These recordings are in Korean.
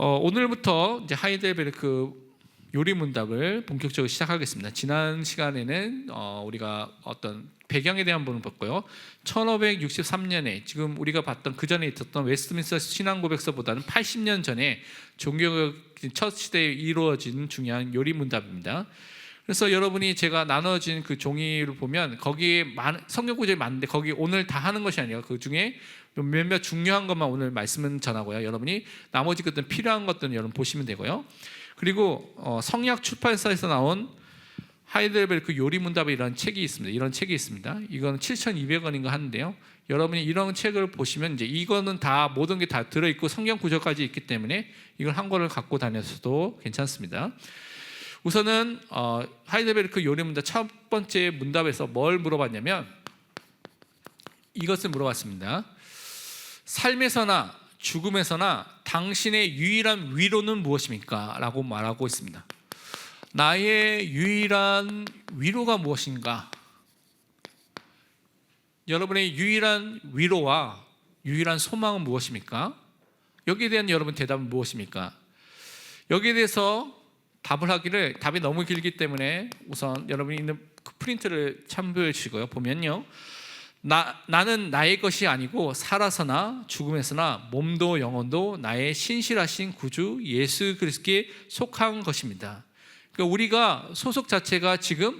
어, 오늘부터 이제 하이델베르크 요리 문답을 본격적으로 시작하겠습니다. 지난 시간에는 어, 우리가 어떤 배경에 대한 부분을 봤고요. 1563년에 지금 우리가 봤던 그 전에 있었던 웨스트민스터 신앙 고백서보다는 80년 전에 종교적 첫 시대에 이루어진 중요한 요리 문답입니다. 그래서 여러분이 제가 나눠진 그 종이를 보면 거기에 성경 구절이 많은데 거기 오늘 다 하는 것이 아니라 그 중에 몇몇 중요한 것만 오늘 말씀은 전하고요. 여러분이 나머지 것들은 필요한 것들은 여러분 보시면 되고요. 그리고 어, 성약 출판사에서 나온 하이델베르크 요리 문답이라는 책이 있습니다. 이런 책이 있습니다. 이거는 7,200원인가 하는데요. 여러분이 이런 책을 보시면 이제 이거는 다 모든 게 다 들어 있고 성경 구절까지 있기 때문에 이걸 한 권을 갖고 다녀서도 괜찮습니다. 우선은 어, 하이델베르크 요리 문답 첫 번째 문답에서 뭘 물어봤냐면 이것을 물어봤습니다. 삶에서나 죽음에서나 당신의 유일한 위로는 무엇입니까? 라고 말하고 있습니다. 나의 유일한 위로가 무엇인가? 여러분의 유일한 위로와 유일한 소망은 무엇입니까? 여기에 대한 여러분 대답은 무엇입니까? 여기에 대해서 답을 하기를 답이 너무 길기 때문에 우선 여러분이 있는 그 프린트를 참고해 주시고요. 보면요. 나, 나는 나의 것이 아니고 살아서나 죽음에서나 몸도 영혼도 나의 신실하신 구주 예수 그리스도께 속한 것입니다. 그러니까 우리가 소속 자체가 지금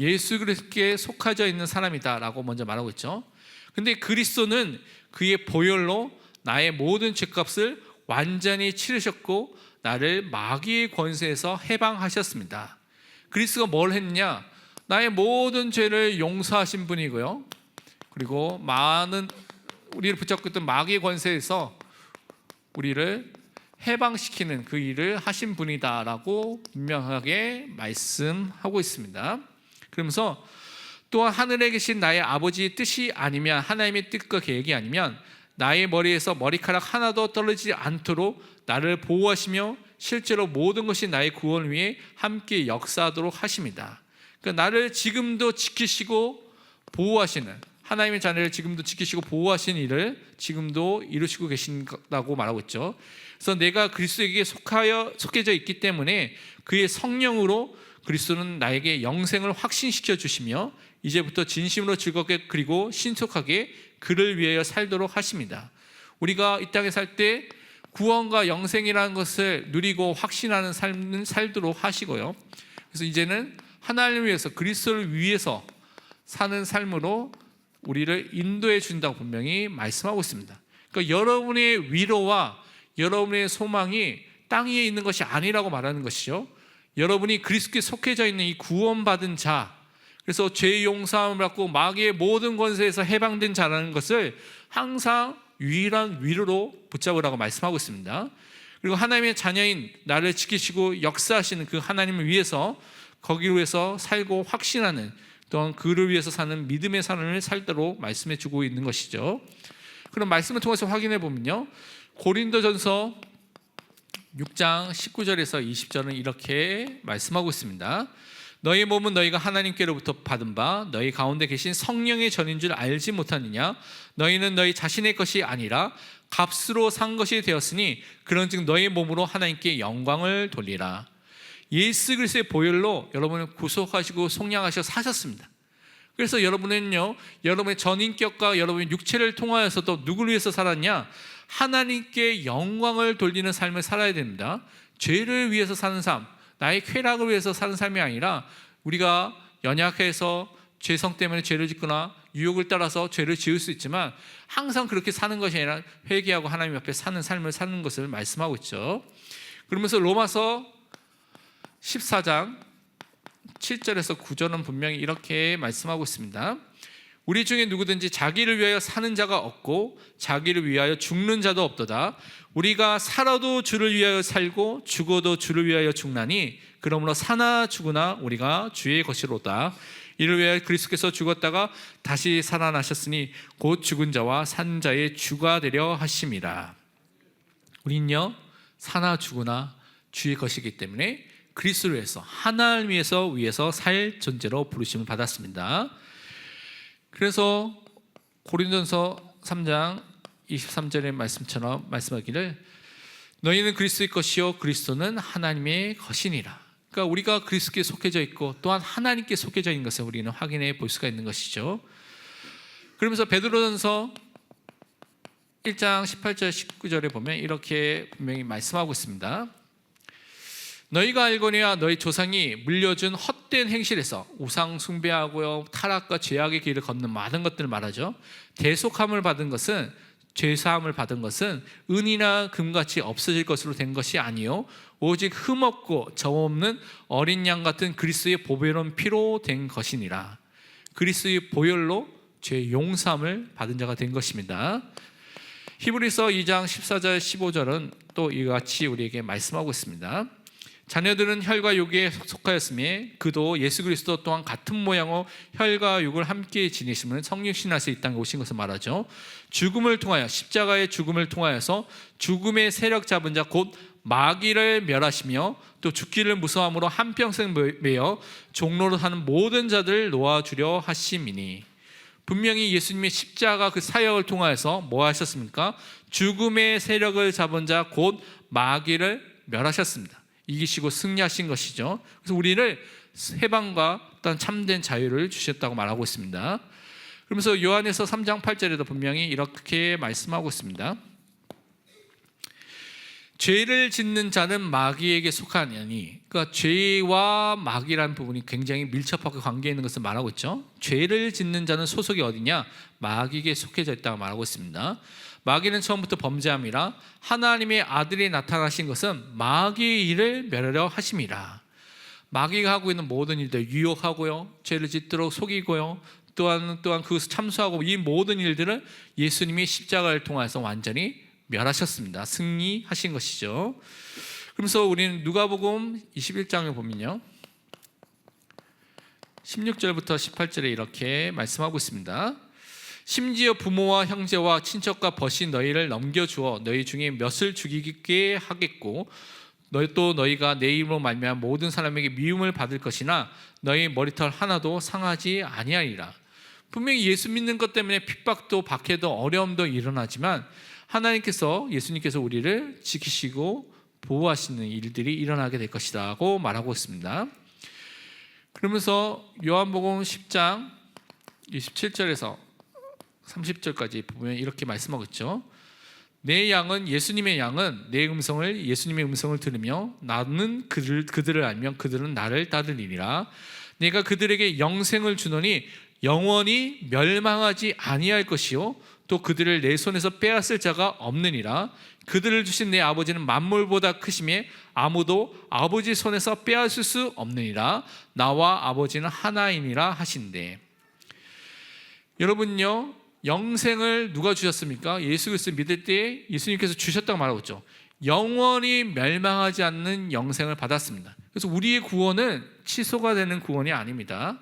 예수 그리스도께 속하져 있는 사람이다라고 먼저 말하고 있죠. 근데 그리스도는 그의 보혈로 나의 모든 죄값을 완전히 치르셨고 나를 마귀의 권세에서 해방하셨습니다. 그리스도가 뭘 했느냐? 나의 모든 죄를 용서하신 분이고요. 그리고 많은 우리를 붙잡고 있던 마귀의 권세에서 우리를 해방시키는 그 일을 하신 분이다라고 분명하게 말씀하고 있습니다. 그러면서 또한 하늘에 계신 나의 아버지의 뜻이 아니면 하나님의 뜻과 계획이 아니면 나의 머리에서 머리카락 하나도 떨어지지 않도록 나를 보호하시며 실제로 모든 것이 나의 구원을 위해 함께 역사하도록 하십니다. 그러니까 나를 지금도 지키시고 보호하시는 하나님의 자녀를 지금도 지키시고 보호하시는 일을 지금도 이루시고 계신다고 말하고 있죠. 그래서 내가 그리스도에게 속하여 속해져 있기 때문에 그의 성령으로 그리스도는 나에게 영생을 확신시켜 주시며 이제부터 진심으로 즐겁게 그리고 신속하게 그를 위하여 살도록 하십니다. 우리가 이 땅에 살 때 구원과 영생이라는 것을 누리고 확신하는 삶은 살도록 하시고요. 그래서 이제는 하나님을 위해서 그리스도를 위해서 사는 삶으로 우리를 인도해 준다고 분명히 말씀하고 있습니다. 그러니까 여러분의 위로와 여러분의 소망이 땅 위에 있는 것이 아니라고 말하는 것이죠. 여러분이 그리스도께 속해져 있는 이 구원받은 자, 그래서 죄 용서함을 받고 마귀의 모든 권세에서 해방된 자라는 것을 항상 유일한 위로로 붙잡으라고 말씀하고 있습니다. 그리고 하나님의 자녀인 나를 지키시고 역사하시는 그 하나님을 위해서 거기로 해서 살고 확신하는 또한 그를 위해서 사는 믿음의 삶을 살도록 말씀해 주고 있는 것이죠. 그럼 말씀을 통해서 확인해 보면요. 고린도전서 6장 19절에서 20절은 이렇게 말씀하고 있습니다. 너희 몸은 너희가 하나님께로부터 받은 바 너희 가운데 계신 성령의 전인 줄 알지 못하느냐 너희는 너희 자신의 것이 아니라 값으로 산 것이 되었으니 그런즉 너희 몸으로 하나님께 영광을 돌리라 예수 그리스도의 보혈로 여러분을 구속하시고 속량하셔 사셨습니다. 그래서 여러분은요, 여러분의 전인격과 여러분의 육체를 통하여서도 누구를 위해서 살았냐? 하나님께 영광을 돌리는 삶을 살아야 됩니다. 죄를 위해서 사는 삶, 나의 쾌락을 위해서 사는 삶이 아니라 우리가 연약해서 죄성 때문에 죄를 짓거나 유혹을 따라서 죄를 지을 수 있지만 항상 그렇게 사는 것이 아니라 회개하고 하나님 앞에 사는 삶을 사는 것을 말씀하고 있죠. 그러면서 로마서 14장 7절에서 9절은 분명히 이렇게 말씀하고 있습니다. 우리 중에 누구든지 자기를 위하여 사는 자가 없고 자기를 위하여 죽는 자도 없도다. 우리가 살아도 주를 위하여 살고 죽어도 주를 위하여 죽나니 그러므로 사나 죽으나 우리가 주의 것이로다. 이를 위하여 그리스도께서 죽었다가 다시 살아나셨으니 곧 죽은 자와 산 자의 주가 되려 하심이라. 우린요 사나 죽으나 주의 것이기 때문에 그리스도를 위해서 하나를 위해서 위해서 살 존재로 부르심을 받았습니다. 그래서 고린도서 3장 23절의 말씀처럼 말씀하기를 너희는 그리스도의 것이요 그리스도는 하나님의 것이니라. 그러니까 우리가 그리스도께 속해져 있고 또한 하나님께 속해져 있는 것을 우리는 확인해 볼 수가 있는 것이죠. 그러면서 베드로전서 1장 18절 19절에 보면 이렇게 분명히 말씀하고 있습니다. 너희가 알거니와 너희 조상이 물려준 헛된 행실에서 우상 숭배하고요 타락과 죄악의 길을 걷는 많은 것들을 말하죠. 대속함을 받은 것은 죄 사함을 받은 것은 은이나 금같이 없어질 것으로 된 것이 아니요 오직 흠없고 점없는 어린 양 같은 그리스도의 보배로운 피로 된 것이니라. 그리스도의 보혈로 죄 용서함을 받은 자가 된 것입니다. 히브리서 2장 14절 15절은 또 이와 같이 우리에게 말씀하고 있습니다. 자녀들은 혈과 육에 속하였으며 그도 예수 그리스도 또한 같은 모양으로 혈과 육을 함께 지니심을 성육신할 수 있다는 오신 것을 말하죠. 죽음을 통하여 십자가의 죽음을 통하여서 죽음의 세력 잡은 자 곧 마귀를 멸하시며 또 죽기를 무서함으로 한평생 매여 종로로 사는 모든 자들을 놓아주려 하심이니 분명히 예수님의 십자가 그 사역을 통하여서 뭐 하셨습니까? 죽음의 세력을 잡은 자 곧 마귀를 멸하셨습니다. 이기시고 승리하신 것이죠. 그래서 우리를 해방과 어떤 참된 자유를 주셨다고 말하고 있습니다. 그러면서 요한에서 3장 8절에도 분명히 이렇게 말씀하고 있습니다. 죄를 짓는 자는 마귀에게 속하냐니 그러니까 죄와 마귀라는 부분이 굉장히 밀접하게 관계 있는 것을 말하고 있죠. 죄를 짓는 자는 소속이 어디냐? 마귀에게 속해져 있다고 말하고 있습니다. 마귀는 처음부터 범죄함이라 하나님의 아들이 나타나신 것은 마귀의 일을 멸하려 하심이라. 마귀가 하고 있는 모든 일들 유혹하고요, 죄를 짓도록 속이고요, 또한 또한 그 참수하고 이 모든 일들을 예수님이 십자가를 통해서 완전히 멸하셨습니다. 승리하신 것이죠. 그러면서 우리는 누가복음 21장을 보면요. 16절부터 18절에 이렇게 말씀하고 있습니다. 심지어 부모와 형제와 친척과 벗이 너희를 넘겨주어 너희 중에 몇을 죽이게 하겠고 너희 또 너희가 내 이름으로 말미암아 모든 사람에게 미움을 받을 것이나 너희 머리털 하나도 상하지 아니하리라. 분명히 예수 믿는 것 때문에 핍박도 박해도 어려움도 일어나지만 하나님께서 예수님께서 우리를 지키시고 보호하시는 일들이 일어나게 될 것이라고 말하고 있습니다. 그러면서 요한복음 10장 27절에서 30절까지 보면 이렇게 말씀하고 있죠. 내 양은 예수님의 양은 내 음성을 예수님의 음성을 들으며 나는 그들 그들을 알면 그들은 나를 따르리라. 내가 그들에게 영생을 주노니 영원히 멸망하지 아니할 것이요 또 그들을 내 손에서 빼앗을 자가 없느니라. 그들을 주신 내 아버지는 만물보다 크심에 아무도 아버지 손에서 빼앗을 수 없느니라. 나와 아버지는 하나이니라 하신대. 여러분요 영생을 누가 주셨습니까? 예수 그리스도 믿을 때 예수님께서 주셨다고 말하고 있죠. 영원히 멸망하지 않는 영생을 받았습니다. 그래서 우리의 구원은 취소가 되는 구원이 아닙니다.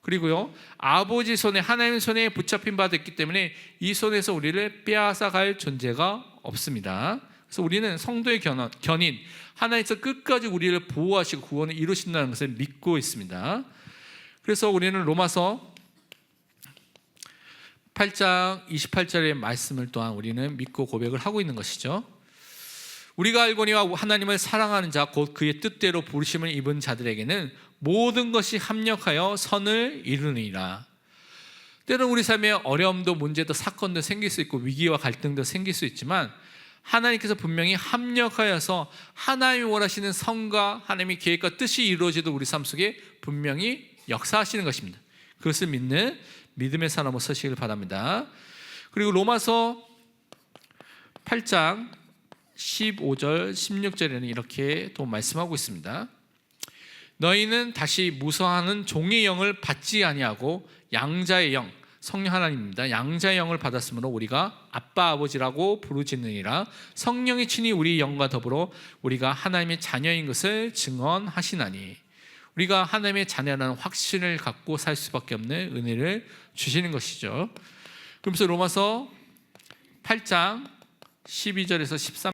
그리고요 아버지 손에 하나님 손에 붙잡힌 바 됐기 때문에 이 손에서 우리를 빼앗아 갈 존재가 없습니다. 그래서 우리는 성도의 견, 견인 하나님께서 끝까지 우리를 보호하시고 구원을 이루신다는 것을 믿고 있습니다. 그래서 우리는 로마서 8장 28절의 말씀을 또한 우리는 믿고 고백을 하고 있는 것이죠. 우리가 알거니와 하나님을 사랑하는 자 곧 그의 뜻대로 부르심을 입은 자들에게는 모든 것이 합력하여 선을 이루니라. 때로는 우리 삶에 어려움도 문제도 사건도 생길 수 있고 위기와 갈등도 생길 수 있지만 하나님께서 분명히 합력하여서 하나님이 원하시는 성과 하나님의 계획과 뜻이 이루어지도 우리 삶 속에 분명히 역사하시는 것입니다. 그것을 믿는 믿음의 사람으로 서시길 바랍니다. 그리고 로마서 8장 15절 16절에는 이렇게 또 말씀하고 있습니다. 너희는 다시 무서워하는 종의 영을 받지 아니하고 양자의 영 성령 하나님입니다. 양자의 영을 받았으므로 우리가 아빠 아버지라고 부르짖느니라 성령이 친히 우리 영과 더불어 우리가 하나님의 자녀인 것을 증언하시나니 우리가 하나님의 자녀라는 확신을 갖고 살 수밖에 없는 은혜를 주시는 것이죠. 그러면서 로마서 8장 12절에서 13과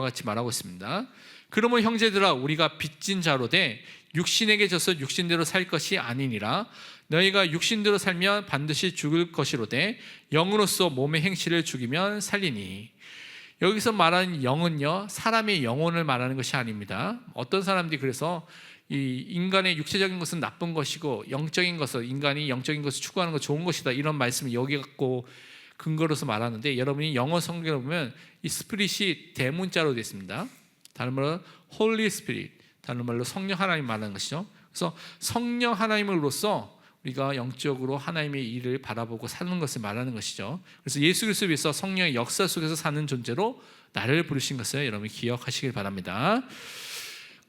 같이 말하고 있습니다. 그러면 형제들아 우리가 빚진 자로 돼 육신에게 져서 육신대로 살 것이 아니니라 너희가 육신대로 살면 반드시 죽을 것이로되 영으로서 몸의 행실을 죽이면 살리니 여기서 말하는 영은요 사람의 영혼을 말하는 것이 아닙니다. 어떤 사람들이 그래서 이 인간의 육체적인 것은 나쁜 것이고 영적인 것은 인간이 영적인 것을 추구하는 것 좋은 것이다 이런 말씀을 여기 갖고 근거로서 말하는데 여러분이 영어 성경을 보면 이 스피릿이 대문자로 되어 있습니다. 다른 말로 홀리 스피릿, 다른 말로 성령 하나님 말하는 것이죠. 그래서 성령 하나님으로서 우리가 영적으로 하나님의 일을 바라보고 사는 것을 말하는 것이죠. 그래서 예수 그리스도에서 성령의 역사 속에서 사는 존재로 나를 부르신 것을 여러분이 기억하시길 바랍니다.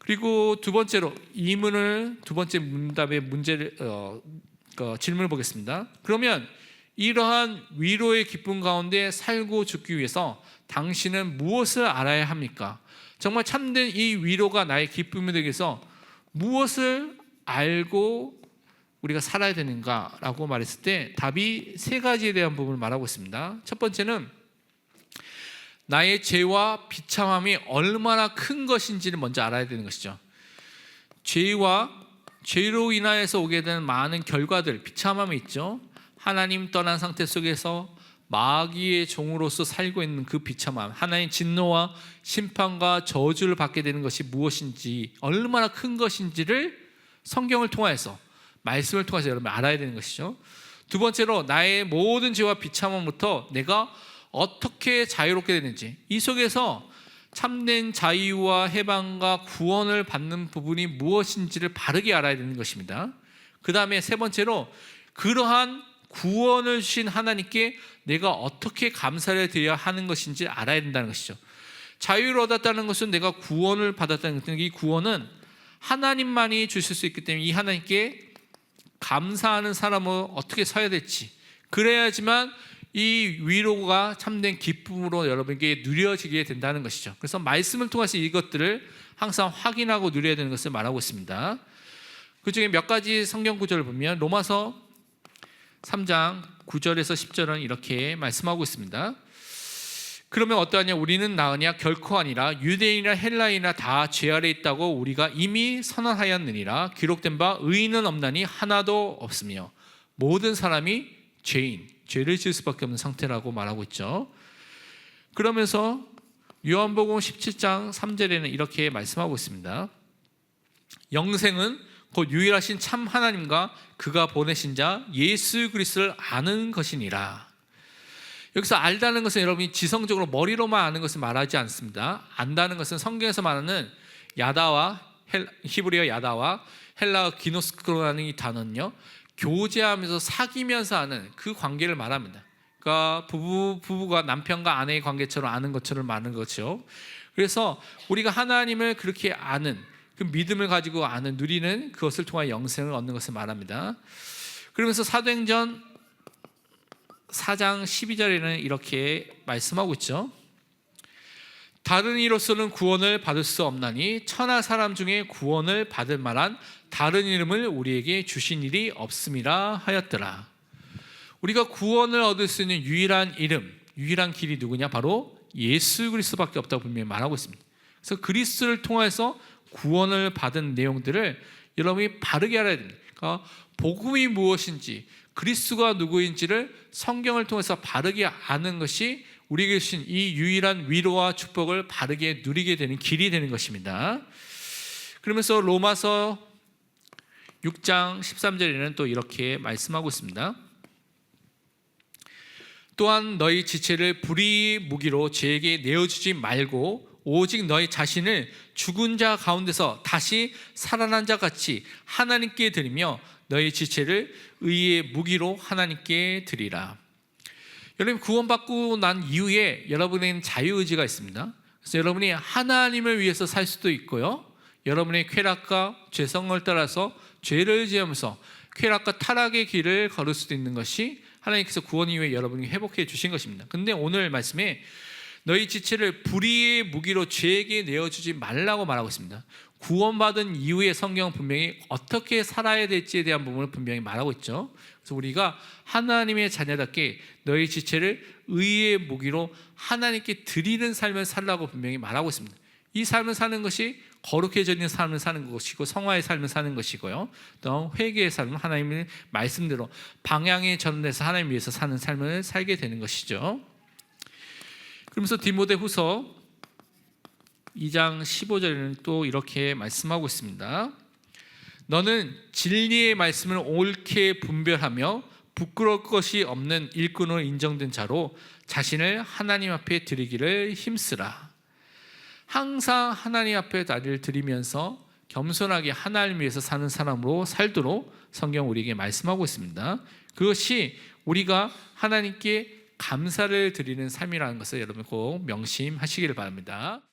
그리고 두 번째로 이문을 두 번째 문답의 문제를 어, 그 질문을 보겠습니다. 그러면 이러한 위로의 기쁨 가운데 살고 죽기 위해서 당신은 무엇을 알아야 합니까? 정말 참된 이 위로가 나의 기쁨이 되기 위해서 무엇을 알고 우리가 살아야 되는가라고 말했을 때 답이 세 가지에 대한 부분을 말하고 있습니다. 첫 번째는 나의 죄와 비참함이 얼마나 큰 것인지를 먼저 알아야 되는 것이죠. 죄와 죄로 인하여서 오게 되는 많은 결과들, 비참함이 있죠. 하나님 떠난 상태 속에서 마귀의 종으로서 살고 있는 그 비참함, 하나님 진노와 심판과 저주를 받게 되는 것이 무엇인지, 얼마나 큰 것인지를 성경을 통하여서 말씀을 통해서 여러분 알아야 되는 것이죠. 두 번째로 나의 모든 죄와 비참함부터 내가 어떻게 자유롭게 되는지 이 속에서 참된 자유와 해방과 구원을 받는 부분이 무엇인지를 바르게 알아야 되는 것입니다. 그 다음에 세 번째로 그러한 구원을 주신 하나님께 내가 어떻게 감사를 드려야 하는 것인지 알아야 된다는 것이죠. 자유를 얻었다는 것은 내가 구원을 받았다는 것은 이 구원은 하나님만이 주실 수 있기 때문에 이 하나님께 감사하는 사람은 어떻게 서야 될지 그래야지만 이 위로가 참된 기쁨으로 여러분에게 누려지게 된다는 것이죠. 그래서 말씀을 통해서 이것들을 항상 확인하고 누려야 되는 것을 말하고 있습니다. 그 중에 몇 가지 성경 구절을 보면 로마서 3장 9절에서 10절은 이렇게 말씀하고 있습니다. 그러면 어떠하냐 우리는 나으냐 결코 아니라 유대인이나 헬라인이나 다 죄 아래 있다고 우리가 이미 선언하였느니라 기록된 바 의인은 없나니 하나도 없으며 모든 사람이 죄인 죄를 지을 수밖에 없는 상태라고 말하고 있죠. 그러면서 요한복음 17장 3절에는 이렇게 말씀하고 있습니다. 영생은 곧 유일하신 참 하나님과 그가 보내신 자 예수 그리스도를 아는 것이니라. 여기서 알다는 것은 여러분이 지성적으로 머리로만 아는 것을 말하지 않습니다. 안다는 것은 성경에서 말하는 야다와 헬, 히브리어 야다와 헬라어 기노스크로라는 이 단어는요. 교제하면서 사귀면서 하는 그 관계를 말합니다. 그러니까 부부 부부가 남편과 아내의 관계처럼 아는 것처럼 아는 거죠. 그래서 우리가 하나님을 그렇게 아는 그 믿음을 가지고 아는 누리는 그것을 통한 영생을 얻는 것을 말합니다. 그러면서 사도행전 4장 12절에는 이렇게 말씀하고 있죠. 다른 이로서는 구원을 받을 수 없나니 천하 사람 중에 구원을 받을 만한 다른 이름을 우리에게 주신 일이 없음이라 하였더라. 우리가 구원을 얻을 수 있는 유일한 이름, 유일한 길이 누구냐? 바로 예수 그리스도밖에 없다고 분명히 말하고 있습니다. 그래서 그리스도를 통해서 구원을 받은 내용들을 여러분이 바르게 알아야 됩니다. 그러니까 복음이 무엇인지, 그리스도가 누구인지를 성경을 통해서 바르게 아는 것이 우리에게 주신 이 유일한 위로와 축복을 바르게 누리게 되는 길이 되는 것입니다. 그러면서 로마서 6장 13절에는 또 이렇게 말씀하고 있습니다. 또한 너희 지체를 불의 무기로 죄에게 내어주지 말고 오직 너희 자신을 죽은 자 가운데서 다시 살아난 자 같이 하나님께 드리며 너희 지체를 의의 무기로 하나님께 드리라. 여러분 구원받고 난 이후에 여러분에게는 자유 의지가 있습니다. 그래서 여러분이 하나님을 위해서 살 수도 있고요. 여러분의 쾌락과 죄성을 따라서 죄를 지으면서 쾌락과 타락의 길을 걸을 수도 있는 것이 하나님께서 구원 이후에 여러분이 회복해 주신 것입니다. 근데 오늘 말씀에 너희 지체를 불의의 무기로 죄에게 내어주지 말라고 말하고 있습니다. 구원받은 이후에 성경은 분명히 어떻게 살아야 될지에 대한 부분을 분명히 말하고 있죠. 그래서 우리가 하나님의 자녀답게 너희 지체를 의의 무기로 하나님께 드리는 삶을 살라고 분명히 말하고 있습니다. 이 삶을 사는 것이 거룩해지는 삶을 사는 것이고 성화의 삶을 사는 것이고요. 또 회개의 삶은 하나님의 말씀대로 방향에 전환해서 하나님 위해서 사는 삶을 살게 되는 것이죠. 그러면서 디모데후서 2장 15절에는 또 이렇게 말씀하고 있습니다. 너는 진리의 말씀을 옳게 분별하며 부끄러울 것이 없는 일꾼으로 인정된 자로 자신을 하나님 앞에 드리기를 힘쓰라. 항상 하나님 앞에 나를 드리면서 겸손하게 하나님 위해서 사는 사람으로 살도록 성경 우리에게 말씀하고 있습니다. 그것이 우리가 하나님께 감사를 드리는 삶이라는 것을 여러분 꼭 명심하시기를 바랍니다.